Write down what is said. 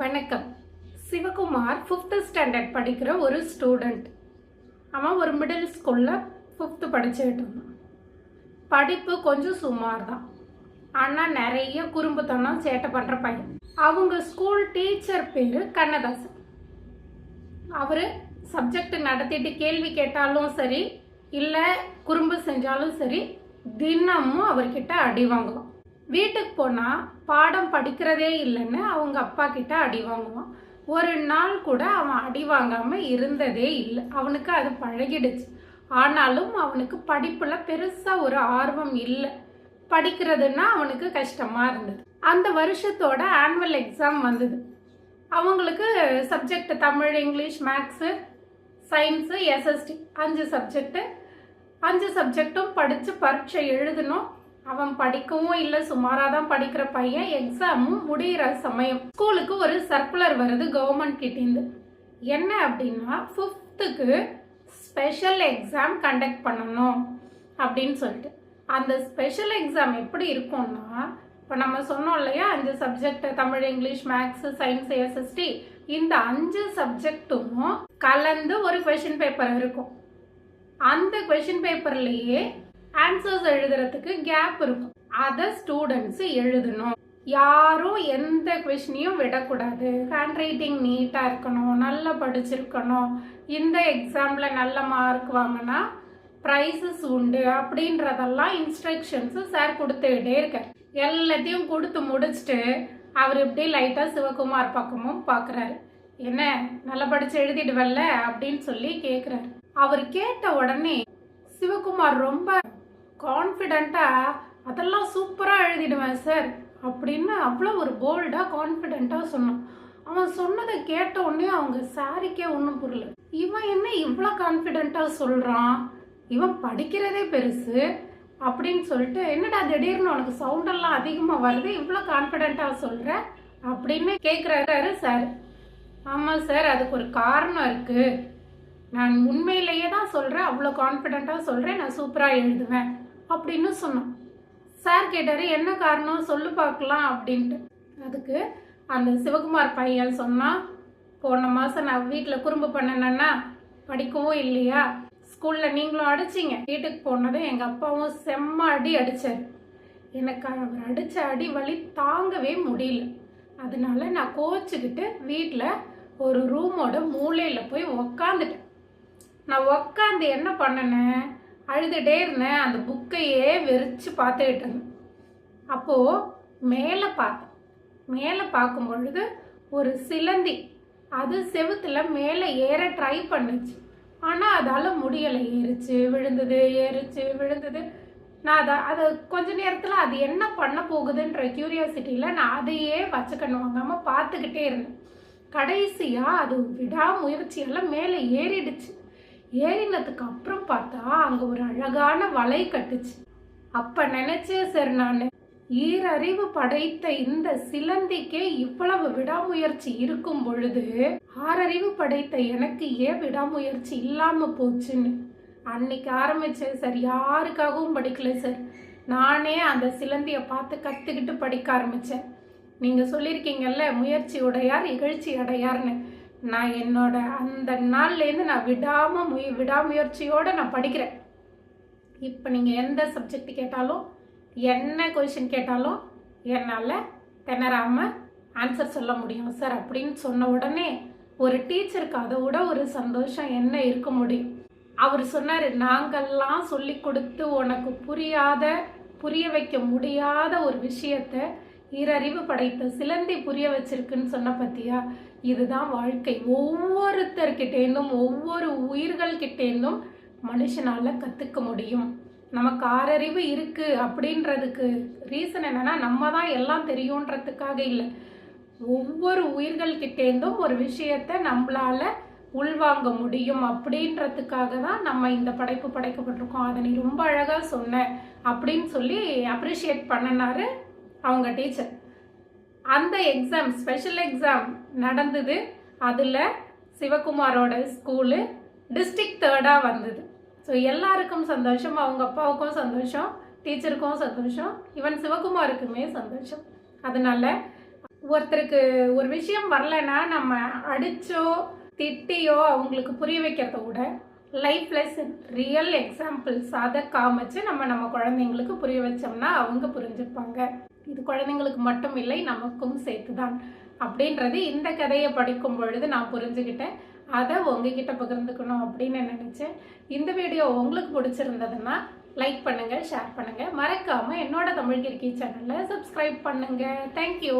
வணக்கம். Sivakumar fifth standard படிக்கிற ஒரு ஸ்டூடெண்ட் அவன் ஒரு மிடில் ஸ்கூலில் ஃபிஃப்த்து படிச்சுட்டு இருந்தான். படிப்பு கொஞ்சம் சுமார் தான் ஆனால் நிறைய குறும்புத்தனம் சேட்டை பண்ணுற பையன். அவங்க ஸ்கூல் டீச்சர் பேர் கண்ணதாசன். அவர் சப்ஜெக்ட் நடத்திட்டு கேள்வி கேட்டாலும் சரி இல்லை குறும்பு செஞ்சாலும் சரி தினமும் அவர்கிட்ட அடி வாங்குவான். வீட்டுக்கு போனால் பாடம் படிக்கிறதே இல்லைன்னு அவங்க அப்பா கிட்ட அடி வாங்குவான். ஒரு நாள் கூட அவன் அடி வாங்காமல் இருந்ததே இல்லை. அவனுக்கு அது பழகிடுச்சு. ஆனாலும் அவனுக்கு படிப்பில் பெருசாக ஒரு ஆர்வம் இல்லை. படிக்கிறதுன்னா அவனுக்கு கஷ்டமாக இருந்தது. அந்த வருஷத்தோட ஆனுவல் எக்ஸாம் வந்தது. அவங்களுக்கு subject Tamil English maths science SST அஞ்சு சப்ஜெக்ட்டு அஞ்சு சப்ஜெக்ட்டும் படித்து பரீட்சை எழுதணும். அவன் படிக்கவும் இல்லை சுமாராக தான் படிக்கிற பையன். எக்ஸாமும் முடிகிற சமயம் ஸ்கூலுக்கு ஒரு சர்க்குலர் வருது கவர்மெண்ட் கிட்டேருந்து என்ன அப்படின்னா ஃபிஃப்த்துக்கு ஸ்பெஷல் எக்ஸாம் கண்டக்ட் பண்ணணும் அப்படின்னு சொல்லிட்டு. அந்த ஸ்பெஷல் எக்ஸாம் எப்படி இருக்கும்னா இப்போ நம்ம சொன்னோம் இல்லையா அஞ்சு subject Tamil English maths science SST இந்த அஞ்சு சப்ஜெக்ட்டும் கலந்து ஒரு கொஷின் பேப்பர் இருக்கும். அந்த கொஷின் பேப்பர்லேயே ஆன்சர்ஸ் எழுதுறதுக்கு கேப் இருக்கும். அதை ஸ்டூடெண்ட்ஸ் எழுதணும். யாரும் எந்த கொஷினையும் விடக்கூடாது. ஹேண்ட் ரைட்டிங் நீட்டாக இருக்கணும். நல்லா படிச்சிருக்கணும். இந்த எக்ஸாமில் நல்ல மார்க் வாங்கினா ப்ரைஸஸ் உண்டு அப்படின்றதெல்லாம் இன்ஸ்ட்ரக்ஷன்ஸு சார் கொடுத்துக்கிட்டே இருக்கார். எல்லாத்தையும் கொடுத்து முடிச்சுட்டு அவர் இப்படி லைட்டாக சிவகுமார் பக்கமும் பார்க்குறாரு என்ன நல்லா படிச்சு எழுதிட்டு வரல அப்படின்னு சொல்லி கேட்குறாரு அவர் கேட்ட உடனே சிவகுமார் ரொம்ப கான்ஃபிடெண்ட்டாக அதெல்லாம் சூப்பராக எழுதிடுவேன் சார் அப்படின்னு அவ்வளோ ஒரு போல்டாக கான்ஃபிடெண்ட்டாக சொன்னான். அவன் சொன்னதை கேட்ட உடனே அவங்க சாரிக்கே ஒன்றும் புரியல. இவன் என்ன இவ்வளோ கான்ஃபிடெண்ட்டாக சொல்கிறான் இவன் படிக்கிறதே பெருசு அப்படின்னு சொல்லிட்டு என்னடா திடீர்னு உனக்கு சவுண்டெல்லாம் அதிகமாக வருது இவ்வளோ கான்ஃபிடெண்ட்டாக சொல்கிற அப்படின்னு கேட்குறாரு சார் ஆமாம் சார் அதுக்கு ஒரு காரணம் இருக்குது நான் உண்மையிலேயே தான் சொல்கிறேன் அவ்வளோ கான்ஃபிடெண்ட்டாக சொல்கிறேன் நான் சூப்பராக எழுதுவேன். அப்படின்னு சொன்னான். சார் கேட்டார் என்ன காரணம்? சொல்லு பார்க்கலாம் அப்படின்ட்டு. அதுக்கு அந்த சிவகுமார் பையன் சொன்னான் போன மாதம் நான் வீட்டில் குறும்பு பண்ணேன்னா படிக்கவும் இல்லையா? ஸ்கூலில் நீங்களும் அடிச்சிங்க. வீட்டுக்கு போனதும் எங்கள் அப்பாவும் செம்ம அடி அடித்தார் எனக்கு அவர் அடித்த அடி வலி தாங்கவே முடியல. அதனால நான் கோச்சிக்கிட்டு வீட்டில் ஒரு ரூமோட மூலையில் போய் உக்காந்துட்டேன். நான் உக்காந்து என்ன பண்ணினேன் அழுதுகிட்டே இருந்தேன். அந்த புக்கையே வெறிச்சு பார்த்துக்கிட்டு இருந்தேன். அப்போது மேலே பார்த்தேன் மேலே பார்க்கும் பொழுது ஒரு சிலந்தி. அது செவுத்தில் மேலே ஏற ட்ரை பண்ணுச்சு. ஆனால் அதால் முடியலை. ஏறிச்சு விழுந்தது ஏறிச்சு விழுந்தது. நான் அதை அதை கொஞ்ச நேரத்தில் அது என்ன பண்ண போகுதுன்ற க்யூரியாசிட்டியில் நான் அதையே வச்சுக்கணும் வாங்காமல் பார்த்துக்கிட்டே இருந்தேன். கடைசியாக அது விடாமுயற்சியெல்லாம் மேலே ஏறிடுச்சு. ஏறினதுக்கு அப்புறம் பார்த்தா அங்கே ஒரு அழகான வலை கட்டுச்சு. அப்போ நினச்சேன் சார் நான் ஈரறிவு படைத்த இந்த சிலந்திக்கே இவ்வளவு விடாமுயற்சி இருக்கும் பொழுது ஆறறிவு படைத்த எனக்கு ஏன் விடாமுயற்சி இல்லாம போச்சுன்னு. அன்னைக்கு ஆரம்பிச்சேன் சார் யாருக்காகவும் படிக்கல சார். நானே அந்த சிலந்தியை பார்த்து கற்றுக்கிட்டு படிக்க ஆரம்பித்தேன் நீங்கள் சொல்லியிருக்கீங்கல்ல முயற்சி உடையார் இகழ்ச்சி அடையார்னு. நான் என்னோட அந்த நாள்லேருந்து நான் விடாமல் முய விடாமுயற்சியோடு நான் படிக்கிறேன். இப்போ நீங்கள் எந்த சப்ஜெக்ட் கேட்டாலும் என்ன கொஷின் கேட்டாலும் என்னால் திணறாமல் ஆன்சர் சொல்ல முடியும் சார் அப்படின்னு சொன்ன உடனே ஒரு டீச்சருக்கு அதை விட ஒரு சந்தோஷம் என்ன இருக்க முடியும்? அவர் சொன்னார் நாங்கள்லாம் சொல்லி கொடுத்து உனக்கு புரியாத புரிய வைக்க முடியாத ஒரு விஷயத்த ஈரறிவு படைத்து சிலந்தி புரிய வச்சிருக்குன்னு சொன்ன பத்தியா? இதுதான் வாழ்க்கை. ஒவ்வொருத்தர்கிட்டேருந்தும் ஒவ்வொரு உயிர்கள்கிட்டேருந்தும் மனுஷனால் கற்றுக்க முடியும். நமக்கு ஆறறிவு இருக்குது அப்படின்றதுக்கு ரீசன் என்னன்னா நம்ம தான் எல்லாம் தெரியுன்றதுக்காக இல்லை. ஒவ்வொரு உயிர்கள்கிட்டேருந்தும் ஒரு விஷயத்தை நம்மளால உள்வாங்க முடியும் அப்படின்றதுக்காக தான் நம்ம இந்த படைப்பு படைக்கப்பட்டிருக்கோம். அதை நீ ரொம்ப அழகாக சொன்ன அப்படின்னு சொல்லி அப்ரிஷியேட் பண்ணினாரு அவங்க டீச்சர் அந்த எக்ஸாம் ஸ்பெஷல் எக்ஸாம் நடந்தது. அதில் சிவகுமாரோட ஸ்கூலு டிஸ்ட்ரிக்ட் தேர்டாக வந்தது. ஸோ எல்லாருக்கும் சந்தோஷம் அவங்க அப்பாவுக்கும் சந்தோஷம் டீச்சருக்கும் சந்தோஷம் ஈவன் சிவகுமாருக்குமே சந்தோஷம். அதனால ஒருத்தருக்கு ஒரு விஷயம் வரலைன்னா நம்ம அடித்தோ திட்டியோ அவங்களுக்கு புரிய வைக்கிறத விட லைஃப் லெசன் ரியல் எக்ஸாம்பிள்ஸ் அதை காமிச்சு நம்ம நம்ம குழந்தைங்களுக்கு புரிய வச்சோம்னா அவங்க புரிஞ்சுப்பாங்க. இது குழந்தைங்களுக்கு மட்டும் இல்லை நமக்கும் சேர்த்து தான் அப்படின்றது இந்த கதையை படிக்கும் பொழுது நான் புரிஞ்சுக்கிட்டேன். அதை உங்ககிட்ட பகிர்ந்துக்கணும் அப்படின்னு நினச்சேன். இந்த வீடியோ உங்களுக்கு பிடிச்சிருந்ததுன்னா லைக் பண்ணுங்க ஷேர் பண்ணுங்க. மறக்காம என்னோட தமிழ் கிரிக்கி சேனலை சப்ஸ்கிரைப் பண்ணுங்க. தேங்க்யூ